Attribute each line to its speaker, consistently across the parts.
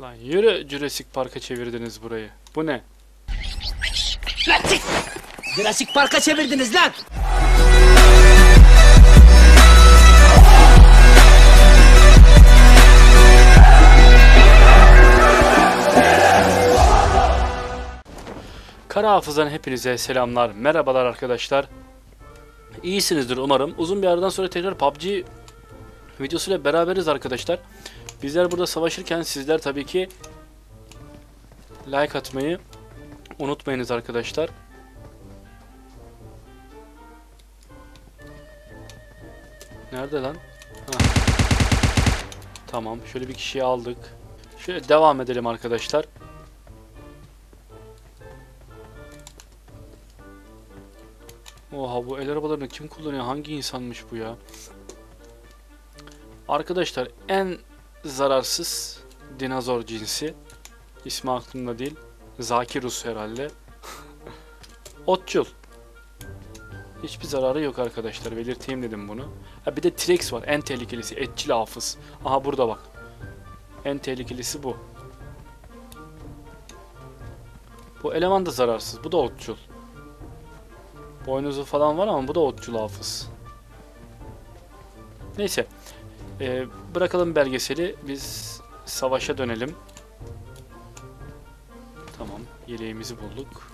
Speaker 1: Lan yürü Jurassic Park'a çevirdiniz burayı. Bu ne?
Speaker 2: Lan çık! Jurassic Park'a çevirdiniz lan!
Speaker 1: Kara Hafız'dan hepinize selamlar, merhabalar arkadaşlar. İyisinizdir umarım. Uzun bir aradan sonra tekrar PUBG videosuyla beraberiz arkadaşlar. Bizler burada savaşırken sizler tabii ki like atmayı unutmayınız arkadaşlar. Nerede lan? Ha. Tamam, şöyle bir kişiyi aldık. Şöyle devam edelim arkadaşlar. Oha bu el arabalarını kim kullanıyor? Hangi insanmış bu ya? Arkadaşlar en zararsız dinozor cinsi. İsmi aklımda değil. Zakirus herhalde. Otçul. Hiçbir zararı yok arkadaşlar. Belirteyim dedim bunu. Ha bir de T-Rex var. En tehlikelisi. Etçil hafız. Aha burada bak. En tehlikelisi bu. Bu eleman da zararsız. Bu da otçul. Boynuzu falan var ama bu da otçul hafız. Neyse. Ee, bırakalım belgeseli. Biz savaşa dönelim. Tamam. Yeleğimizi bulduk.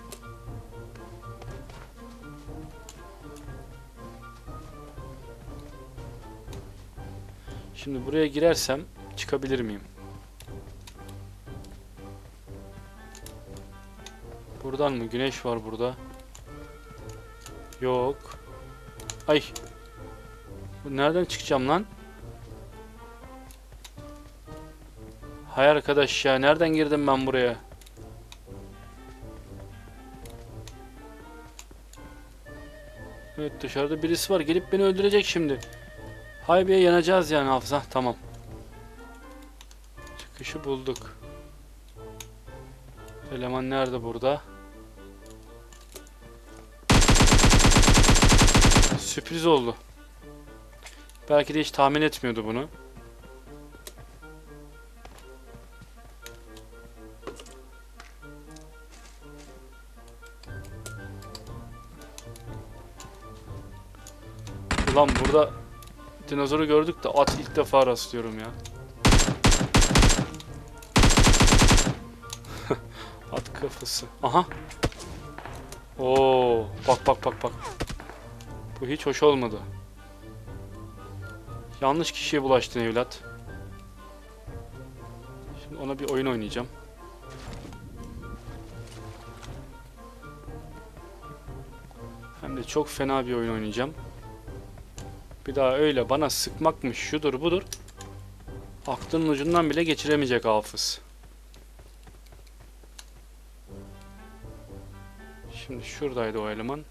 Speaker 1: Şimdi buraya girersem çıkabilir miyim? Buradan mı? Güneş var burada. Yok. Ay. Nereden çıkacağım lan? Hay arkadaş ya nereden girdim ben buraya? Evet dışarıda birisi var gelip beni öldürecek şimdi. Hay be yanacağız yani hafıza tamam. Çıkışı bulduk. Eleman nerede burada? Sürpriz oldu. Belki de hiç tahmin etmiyordu bunu. Ulan burada dinozoru gördük de at ilk defa rastlıyorum ya. at kafası. Aha. Oo, bak bak bak bak. Bu hiç hoş olmadı. Yanlış kişiye bulaştın evlat. Şimdi ona bir oyun oynayacağım. Hem de çok fena bir oyun oynayacağım. Bir daha öyle bana sıkmakmış şudur budur. Aklının ucundan bile geçiremeyecek hafız. Şimdi şuradaydı o eleman.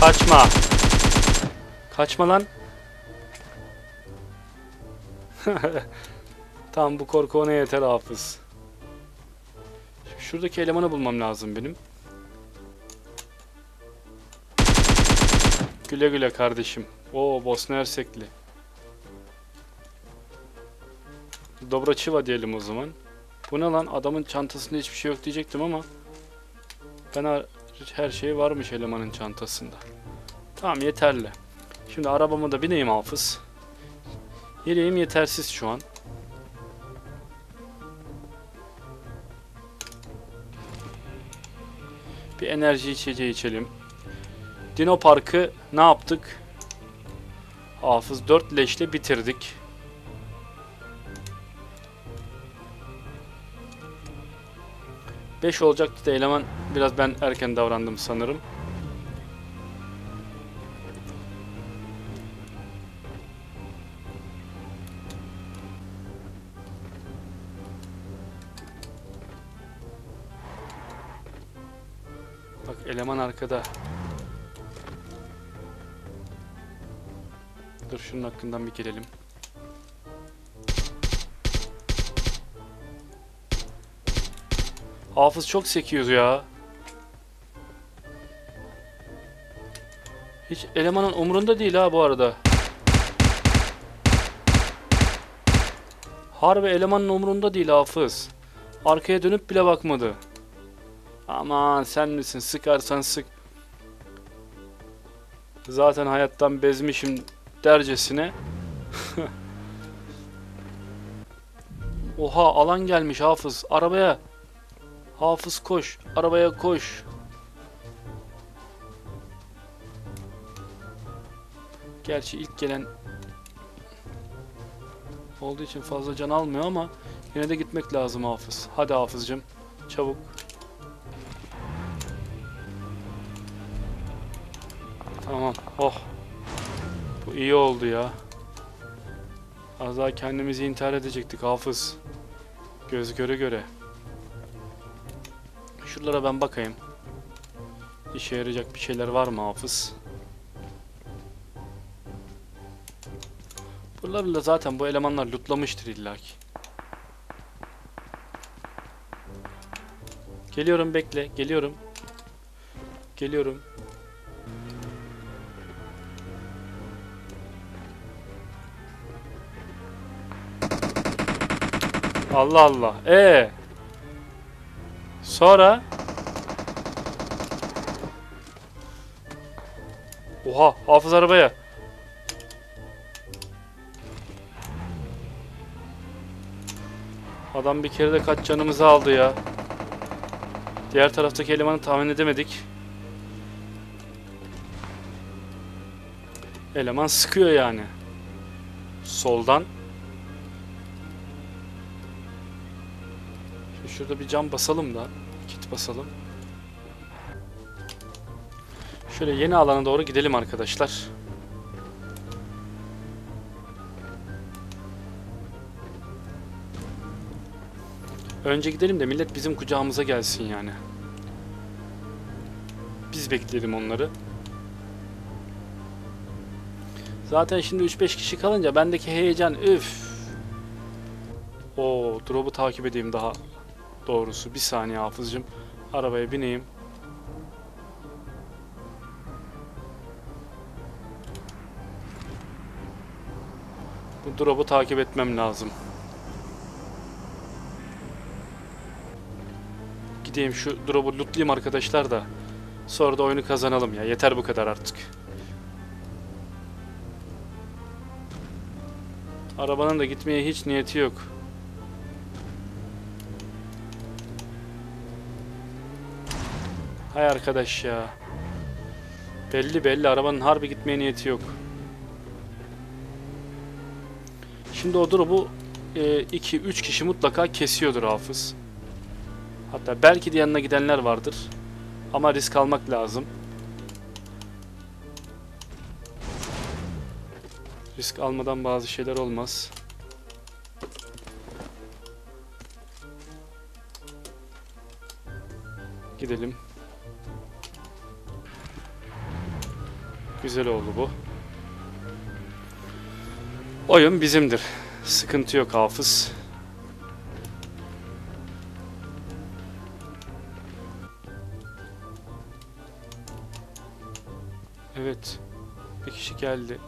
Speaker 1: Kaçma. Kaçma lan. tamam bu korku ona yeter hafız. Şimdi şuradaki elemanı bulmam lazım benim. Güle güle kardeşim. Oo Bosna Hersekli. Dobraçiva diyelim o zaman. Bu ne lan? Adamın çantasında hiçbir şey yok diyecektim ama ben her, her şey varmış elemanın çantasında. Tamam yeterli. Şimdi arabama da bineyim hafız. Yeleğim yetersiz şu an. Bir enerji içeceği içelim. Dino Park'ı ne yaptık? Hafız 4 leşle bitirdik. Beş olacaktı da eleman biraz ben erken davrandım sanırım. Arkada. Dur şunun hakkından bir gelelim. Hafız çok sekiyor ya. Hiç elemanın umurunda değil ha bu arada. Harbi elemanın umurunda değil Hafız. Arkaya dönüp bile bakmadı. Aman sen misin sıkarsan sık. Zaten hayattan bezmişim dercesine. Oha alan gelmiş Hafız. Arabaya. Hafız koş. Arabaya koş. Gerçi ilk gelen olduğu için fazla can almıyor ama yine de gitmek lazım Hafız. Hadi Hafızcım. Çabuk. Tamam. Oh. Bu iyi oldu ya. Az daha kendimizi intihar edecektik Hafız. Göz göre göre. Şuralara ben bakayım. İşe yarayacak bir şeyler var mı Hafız? Buraları da zaten bu elemanlar lootlamıştır illaki. Geliyorum bekle. Geliyorum. Geliyorum. Allah Allah. Ee. Sonra Oha, hafız arabaya. Adam bir kere de kaç canımızı aldı ya. Diğer taraftaki elemanı tahmin edemedik. Eleman sıkıyor yani. Soldan. Şurada bir cam basalım da. Kit basalım. Şöyle yeni alana doğru gidelim arkadaşlar. Önce gidelim de millet bizim kucağımıza gelsin yani. Biz bekleyelim onları. Zaten şimdi 3-5 kişi kalınca bendeki heyecan üf. O drop'u takip edeyim daha doğrusu. Bir saniye hafızcım. Arabaya bineyim. Bu drop'u takip etmem lazım. Gideyim şu drop'u lootlayayım arkadaşlar da. Sonra da oyunu kazanalım ya. Yeter bu kadar artık. Arabanın da gitmeye hiç niyeti yok. Hay arkadaş ya. Belli belli arabanın harbi gitmeye niyeti yok. Şimdi o drop'u 2-3 kişi mutlaka kesiyordur hafız. Hatta belki de yanına gidenler vardır. Ama risk almak lazım. Risk almadan bazı şeyler olmaz. Gidelim. Güzel oldu bu. Oyun bizimdir. Sıkıntı yok hafız. Evet. Bir kişi geldi.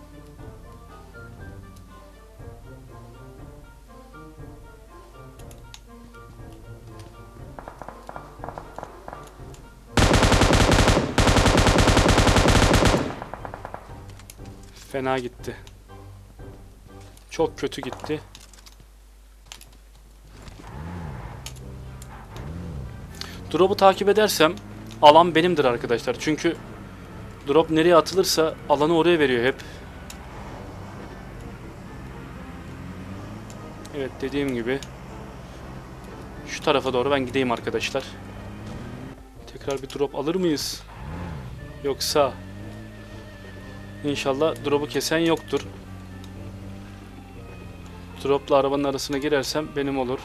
Speaker 1: Fena gitti. Çok kötü gitti. Drop'u takip edersem alan benimdir arkadaşlar. Çünkü drop nereye atılırsa alanı oraya veriyor hep. Evet dediğim gibi şu tarafa doğru ben gideyim arkadaşlar. Tekrar bir drop alır mıyız? Yoksa İnşallah drop'u kesen yoktur. Drop'la arabanın arasına girersem benim olur.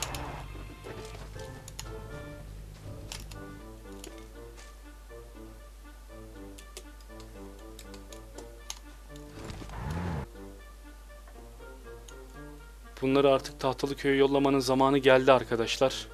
Speaker 1: Bunları artık Tahtalı Köy'e yollamanın zamanı geldi arkadaşlar.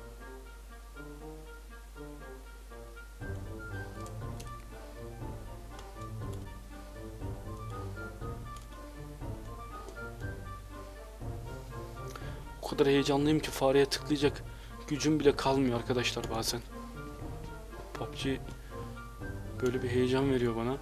Speaker 1: Heyecanlıyım ki fareye tıklayacak gücüm bile kalmıyor arkadaşlar bazen. PUBG böyle bir heyecan veriyor bana.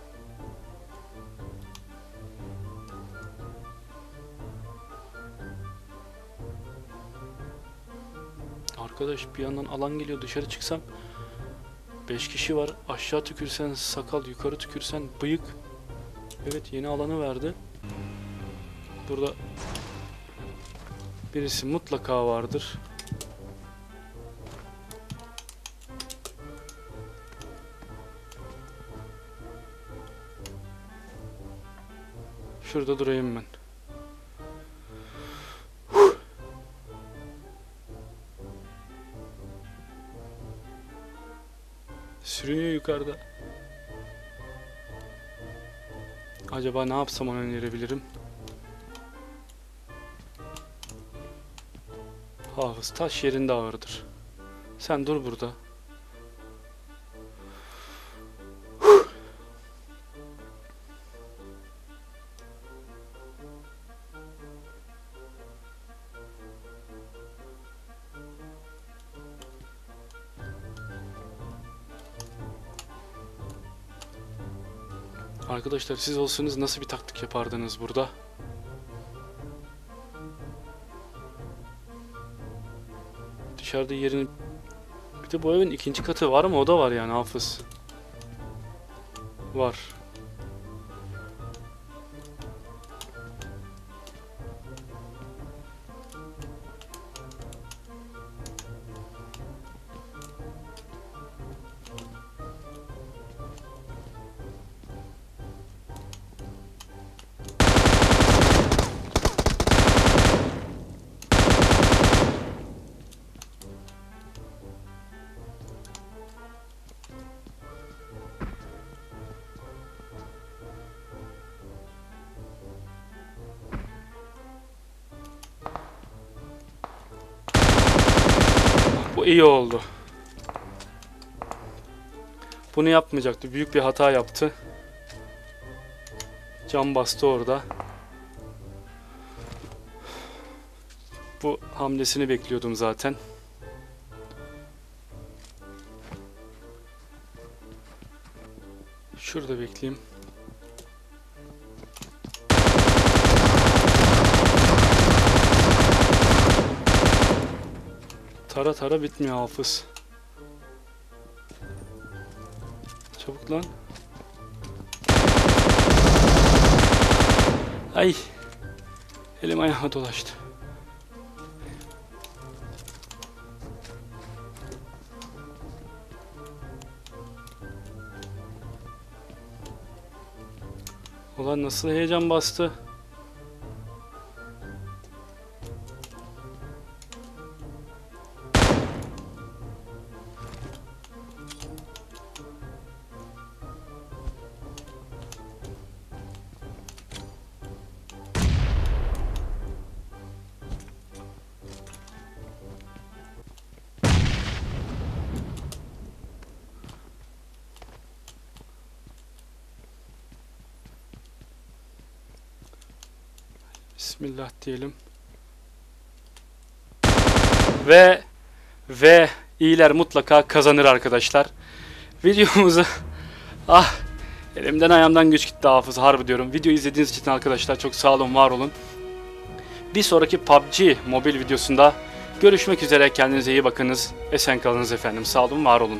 Speaker 1: Arkadaş bir yandan alan geliyor dışarı çıksam 5 kişi var aşağı tükürsen sakal yukarı tükürsen bıyık Evet yeni alanı verdi Burada Birisi mutlaka vardır Şurada durayım ben Sürünüyor yukarıda. Acaba ne yapsam ona önerebilirim? Hafız taş yerinde ağırdır. Sen dur burada. Arkadaşlar siz olsanız nasıl bir taktik yapardınız burada? Dışarıda yerini... Bir de bu evin ikinci katı var mı? O da var yani hafız. Var. Bu iyi oldu. Bunu yapmayacaktı. Büyük bir hata yaptı. Cam bastı orada. Bu hamlesini bekliyordum zaten. Şurada bekleyeyim. Tara tara bitmiyor hafız. Çabuk lan. Ay. Elim ayağıma dolaştı. Ulan nasıl heyecan bastı. Bismillah diyelim. Ve ve iyiler mutlaka kazanır arkadaşlar. Videomuzu ah elimden ayağımdan güç gitti hafız harbi diyorum. Video izlediğiniz için arkadaşlar çok sağ olun var olun. Bir sonraki PUBG mobil videosunda görüşmek üzere kendinize iyi bakınız. Esen kalınız efendim sağ olun var olun.